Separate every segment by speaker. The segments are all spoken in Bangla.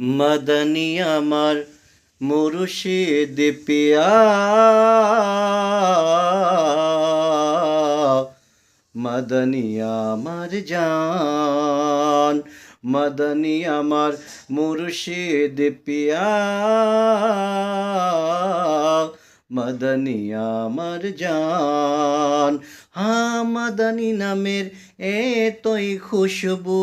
Speaker 1: মদনী আমার মুর্শিদ পিয়া। মদনী আমার জান। মদনী আমার মুর্শিদ পিয়া। মদনী আমার জান। হ্যাঁ মদনী নামের এতই খুশবু,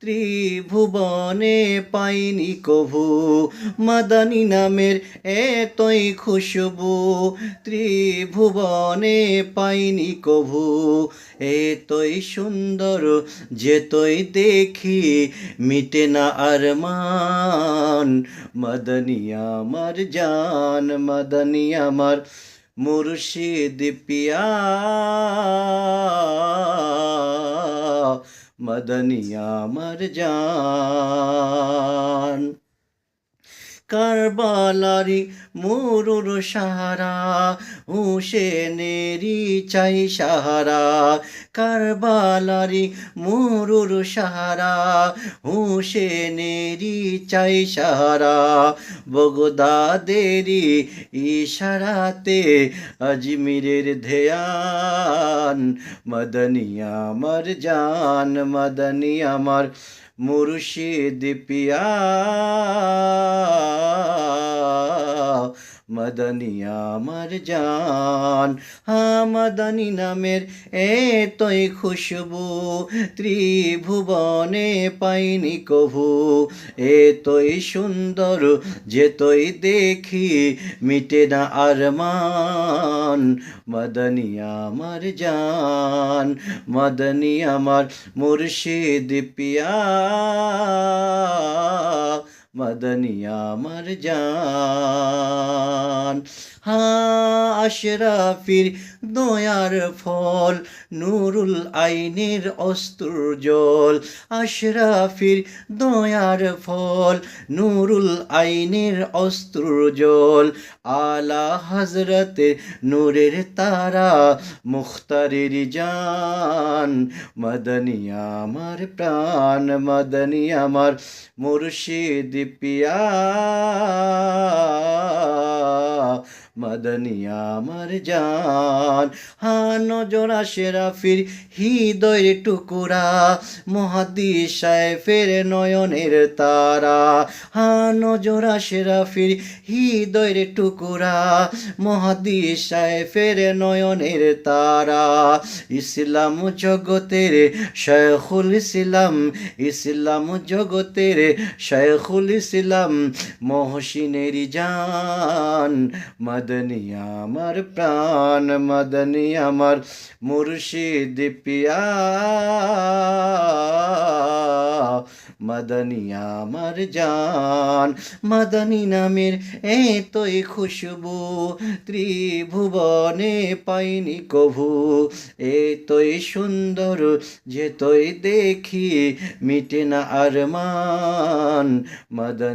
Speaker 1: ত্রিভুবনে পাইনি কভু। মদনী নামের এ এতই খুশবু, ত্রিভুবনে পাইনি কভু। এ এতই সুন্দর যে যেতই দেখি, মিটে না আর মান। মদনী আমার জান, মদনী আমার মুর্শিদ পিয়া। মদনিয়া আমার জান কারবালারি মুরুর সাহারা হুসেনেরি চাই সাহারা। কারবালারি মুরুর সাহারা হুসেনেরি চাই সাহারা। বগদাদেরি ইশারাতে আজমিরের ধ্যান, মদনী আমার জান, মদনী আমার মুর্শিদ পিয়া মদনী আমার জান হ্যাঁ মদনী নামের এতই খুশবু, ত্রিভুবনে পাইনি কভু এ এতই সুন্দর যে যেতই দেখি মিটে না আর মান মদনী আমার জান, মদনী আমার মুর্শিদ পিয়া মদনী আমার জান। হ্যাঁ আশরাফির দয়ার ফল, নুরুল আইনের অস্ত্র জল। আশরাফির দয়ার ফল, নুরুল আইনের অস্ত্র জল। আলা হজরতে নূরের তারা, মুখতারের জান। মদনী আমার প্রাণ, মদনী আমার মুর্শিদ পিয়া মদনী আমার জান। হা নজর শেরাফির হৃদয়ের টুকুরা। মহাদিশায় ফের নয়নের তারা। হা নজর শেরাফির হৃদয়ের টুকুরা। মহাদিশায় ফের নয়নের তারা। ইসলাম জগতের শেখুল ইসলাম ইসলাম জগতের শেখুল ইসলাম মহসিনের জান। মদনী আমার প্রাণ মদনী আমার মুর্শিদ পিয়া মদনী আমার জান মদনী নামের এতই খুশবু ত্রিভুবনে পাইনি কভু এতই সুন্দর যেতই দেখি মিটে না আর মান মদনী